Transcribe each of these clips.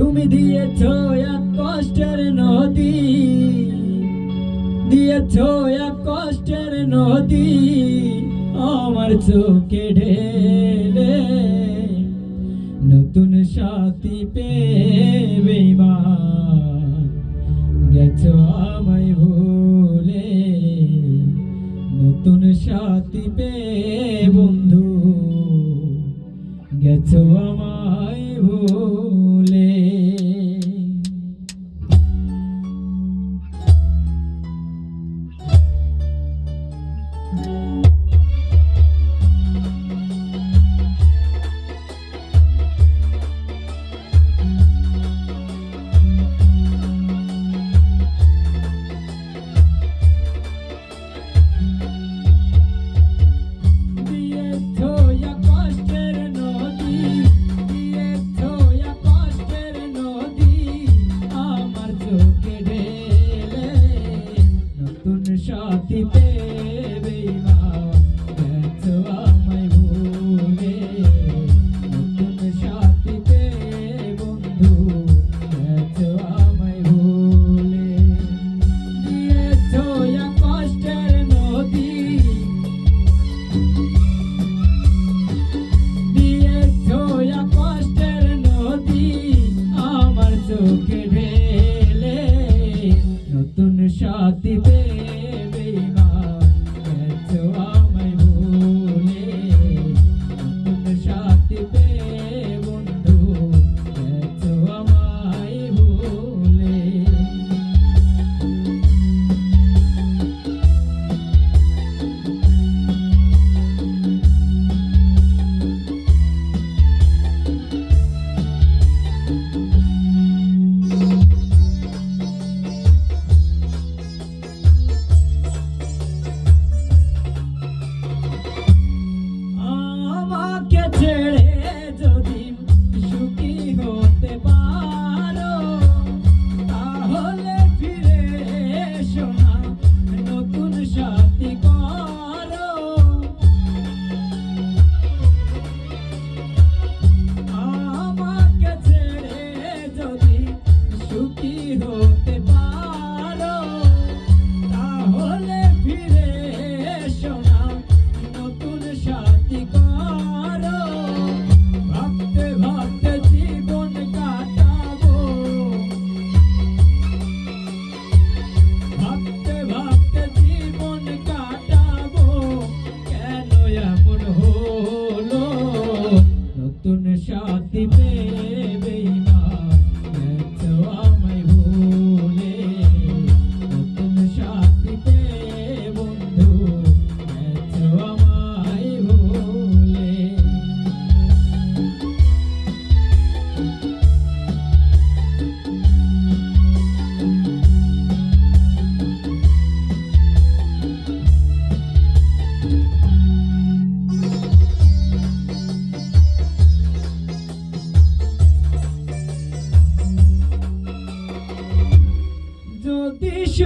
তুমি দিয়েছ এক কষ্টের নদী। দিয়েছ এক কষ্টের নদী আমার চোখে ঢেলে। নতুন সাথী পেবে গেছ আমায় ভুলে। নতুন সাথী পে বন্ধু, গেছ আমায়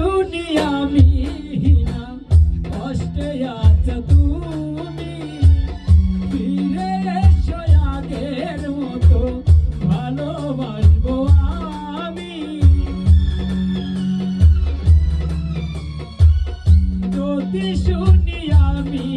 দুনিয়া মিহিনা কষ্টে আছ তুমি। ফিরে এসো আগের মতো ভালোবাসবো আমি। যদি শুনি আমি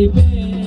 সাথী